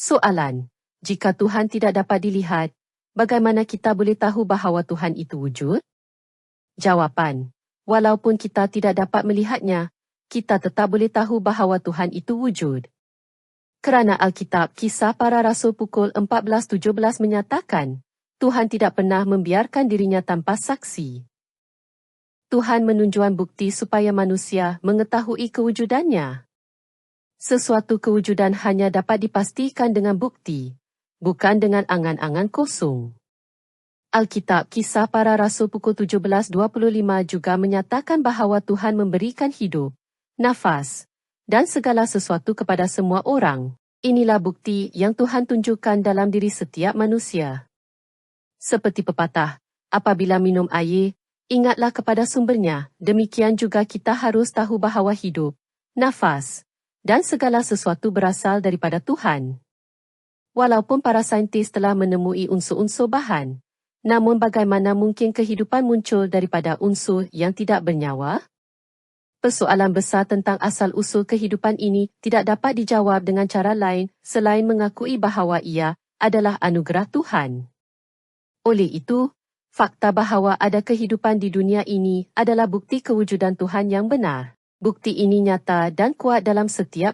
Soalan, jika Tuhan tidak dapat dilihat, bagaimana kita boleh tahu bahawa Tuhan itu wujud? Jawapan, walaupun kita tidak dapat melihatnya, kita tetap boleh tahu bahawa Tuhan itu wujud. Kerana Alkitab Kisah Para Rasul pukul 14.17 menyatakan, Tuhan tidak pernah membiarkan dirinya tanpa saksi. Tuhan menunjukkan bukti supaya manusia mengetahui kewujudannya. Sesuatu kewujudan hanya dapat dipastikan dengan bukti, bukan dengan angan-angan kosong. Alkitab Kisah Para Rasul pukul 17.25 juga menyatakan bahawa Tuhan memberikan hidup, nafas dan segala sesuatu kepada semua orang. Inilah bukti yang Tuhan tunjukkan dalam diri setiap manusia. Seperti pepatah, apabila minum air, ingatlah kepada sumbernya. Demikian juga kita harus tahu bahawa hidup, nafas, dan segala sesuatu berasal daripada Tuhan. Walaupun para saintis telah menemui unsur-unsur bahan, namun bagaimana mungkin kehidupan muncul daripada unsur yang tidak bernyawa? Persoalan besar tentang asal-usul kehidupan ini tidak dapat dijawab dengan cara lain selain mengakui bahawa ia adalah anugerah Tuhan. Oleh itu, fakta bahawa ada kehidupan di dunia ini adalah bukti kewujudan Tuhan yang benar. Bukti ini nyata dan kuat dalam setiap.